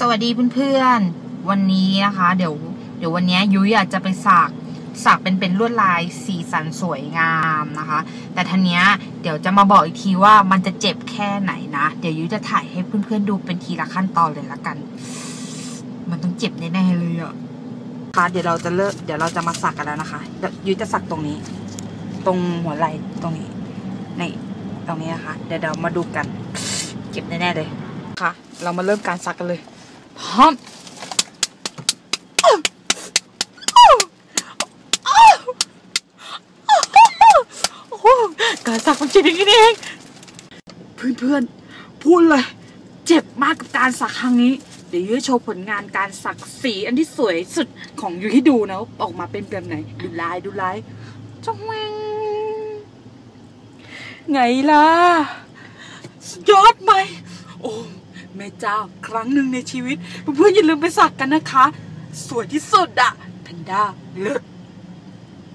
สวัสดีเพื่อนๆ วันนี้นะคะ เดี๋ยวเดี๋ยววันนี้ยุ้ยอยากจะไปสักสักเป็นเป็นลวดลายสีสันสวยงามนะคะ แต่ทีเนี้ยเดี๋ยวจะมาบอกอีกทีว่ามันจะเจ็บแค่ไหนนะ เดี๋ยวยุ้ยจะถ่ายให้เพื่อนๆดูเป็นทีละขั้นตอนเลยละกัน มันต้องเจ็บแน่ๆเลยอะค่ะเดี๋ยวเราจะเลิกเดี๋ยวเราจะมาสักกันแล้วนะคะเดี๋ยวยุ้ยจะสักตรงนี้ ตรงหัวไหล่ตรงนี้นี่ตรงนี้นะคะ เดี๋ยวเรามาดูกันเจ็บแน่ๆเลยค่ะ เรามาเริ่มการสักกันเลย พร้อมโอ้โหการสักมันเจ็บอย่างนี่เองเพื่อนๆพูดเลย เจ็บมากกับการสักครั้งนี้ เดี๋ยวยุ้ยโชว์ผลงานการสักสีอันที่สวยสุดของยุ้ยให้ดูนะออกมาเป็นแบบไหน ดูลายดูลายจ้องแวงไงล่ะสุดยอดไหม โอ้ แม่เจ้าครั้งหนึ่งในชีวิตเพื่อนๆอย่าลืมไปสักกันนะคะ สวยที่สุดอะแพนด้าเลิศ